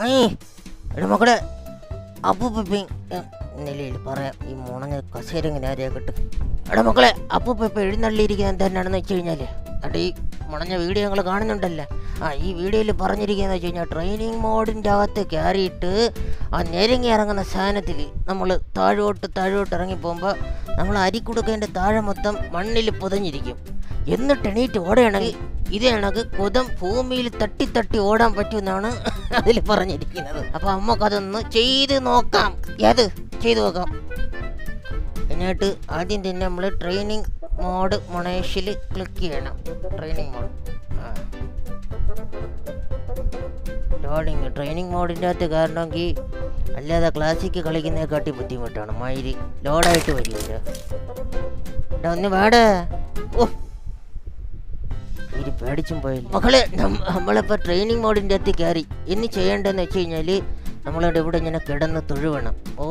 എടാ മക്കളെ അപ്പൂപ്പ നിലയിൽ പറയാം ഈ മുണങ്ങ കസേര ഇങ്ങനെ എടാ മക്കളെ അപ്പൂപ്പ എഴുന്നള്ളിയിരിക്കുന്നത് എന്താണെന്ന് വെച്ച് കഴിഞ്ഞാൽ എടാ ഈ മുണഞ്ഞ വീഡിയോ ഞങ്ങൾ കാണുന്നുണ്ടല്ലോ? ആ ഈ വീഡിയോയിൽ പറഞ്ഞിരിക്കുന്നത് വെച്ച് കഴിഞ്ഞാൽ ട്രെയിനിങ് മോഡിന്റെ അകത്ത് കയറിയിട്ട് ആ ഞെരങ്ങി ഇറങ്ങുന്ന സാധനത്തിൽ നമ്മൾ താഴോട്ട് താഴോട്ട് ഇറങ്ങി പോകുമ്പോൾ നമ്മൾ അരിക്കുടുക്കേന്റെ താഴെ മൊത്തം മണ്ണിൽ പുതഞ്ഞിരിക്കും. എന്നിട്ട് എണീറ്റ് ഓടുകയാണെങ്കിൽ ഇത് കണക്ക് കുതം ഭൂമിയിൽ തട്ടി തട്ടി ഓടാൻ പറ്റുമെന്നാണ് അതിൽ പറഞ്ഞിരിക്കുന്നത്. അപ്പൊ നമുക്കതൊന്ന് ചെയ്ത് നോക്കാം. ഏത്? ചെയ്തു നോക്കാം. എന്നിട്ട് ആദ്യം തന്നെ നമ്മൾ ട്രെയിനിങ് മോഡ് മൊണേഷിൽ ക്ലിക്ക് ചെയ്യണം. ട്രെയിനിങ് മോഡ് ലോഡിങ് ട്രെയിനിങ് മോഡിന്റെ അകത്ത് കയറണമെങ്കിൽ അല്ലാതെ ക്ലാസിക്ക് കളിക്കുന്നതിനെക്കാട്ടി ബുദ്ധിമുട്ടാണ്. മയിൽ ലോഡായിട്ട് വരില്ല ഒന്ന് വേടേ. ഓ. ഇരി പേടിച്ചും പോയി മക്കളെ നമ്മളിപ്പോൾ നമ്മളിപ്പോ ട്രെയിനിങ് മോഡിന്റെ അകത്ത് കയറി. ഇനി ചെയ്യേണ്ടതെന്ന് വെച്ച് കഴിഞ്ഞാൽ നമ്മളിവിടെ ഇവിടെ ഇങ്ങനെ കിടന്ന് തൊഴുവണം. ഓ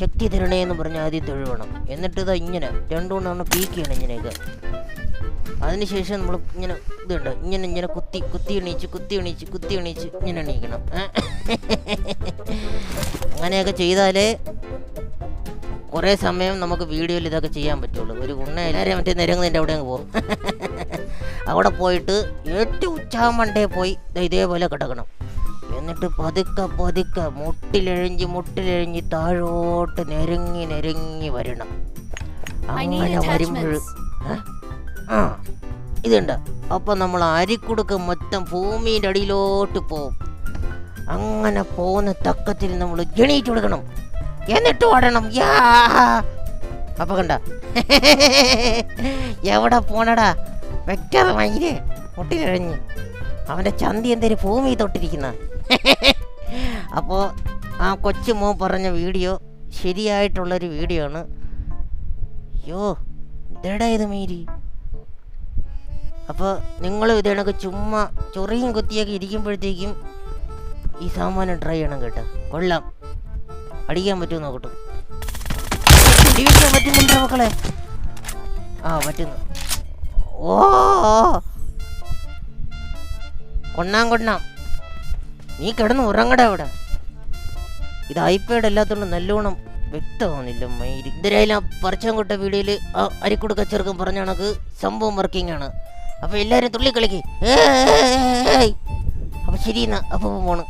ശക്തി തരണേ എന്ന് പറഞ്ഞ് ആദ്യം തൊഴുവണം. എന്നിട്ട് ഇതാ ഇങ്ങനെ രണ്ടുകൊണ്ടാണ് പീക്ക് ചെയ്യണം ഇങ്ങനെയൊക്കെ. അതിനുശേഷം നമ്മൾ ഇങ്ങനെ ഇതുണ്ട്. ഇങ്ങനെ ഇങ്ങനെ കുത്തി കുത്തി എണീച്ച് കുത്തി എണീച്ച് കുത്തി എണീച്ച് ഇങ്ങനെ എണീക്കണം. അങ്ങനെയൊക്കെ ചെയ്താലേ കുറേ സമയം നമുക്ക് വീഡിയോയിൽ ഇതൊക്കെ ചെയ്യാൻ പറ്റുള്ളൂ. ഒരു ഗുണ എല്ലാവരെയും മറ്റേ നിരങ്ങുന്നതിന്റെ അവിടെ അങ്ങ് പോകും അവിടെ പോയിട്ട് ഏറ്റവും ഉച്ചാമണ്ടേ പോയി. ഇതേപോലെ കിടക്കണം. എന്നിട്ട് പതുക്കെ പതുക്കെ മുട്ടിലെഴിഞ്ഞ് മുട്ടിലെഴിഞ്ഞ് താഴോട്ട് നെരുങ്ങി നെരുങ്ങി വരണം. അങ്ങനെ വരുമ്പോൾ ആ ഇതുണ്ട്. അപ്പം നമ്മൾ അരിക്കുടുക്ക് മൊത്തം ഭൂമിയുടെ അടിയിലോട്ട് പോവും അങ്ങനെ പോകുന്ന തക്കത്തിൽ നമ്മൾ ജണീറ്റ് കൊടുക്കണം. എന്നിട്ട് ഓടണം. യാ! അപ്പൊ കണ്ട? എവിടെ പോണടാ? വെക്കാതെ മയിൽ പൊട്ടിനിഴഞ്ഞ് അവന്റെ ചന്തി എന്തേലും ഭൂമി തൊട്ടിരിക്കുന്ന. അപ്പോൾ ആ കൊച്ചു മോൻ പറഞ്ഞ വീഡിയോ ശരിയായിട്ടുള്ളൊരു വീഡിയോ ആണ്. യോ ഇതേടാ ഇത് മീരി. അപ്പോൾ നിങ്ങൾ ഇത് കണക്ക് ചുമ്മാ ചൊറിയും കുത്തിയൊക്കെ ഇരിക്കുമ്പോഴത്തേക്കും ഈ സാമാനം ട്രൈ ചെയ്യണം കേട്ടോ. കൊള്ളാം. അടിക്കാൻ പറ്റുമോ നോക്കട്ടെ. പറ്റുന്നുണ്ടോ മക്കളെ? ആ പറ്റുന്നു. ഓ. കൊണ്ണാം കൊണ്ണാം. നീ കിടന്ന് ഉറങ്ങട അവിടെ. ഇത് ഐപാഡ് അല്ലാത്തതുകൊണ്ട് നല്ലോണം വ്യക്തമാവുന്നില്ല ആ പറിച്ചംകൊട്ട വീഡിയോയിൽ ആ അരിക്കുടുക്ക ചെറുക്കം പറഞ്ഞ കണക്ക് സംഭവം വർക്കിംഗ് ആണ്. അപ്പൊ എല്ലാരും തുള്ളി കളിക്ക് അപ്പോൾ അപ്പൊ ശരി എന്നാ. അപ്പൊ പോണ്.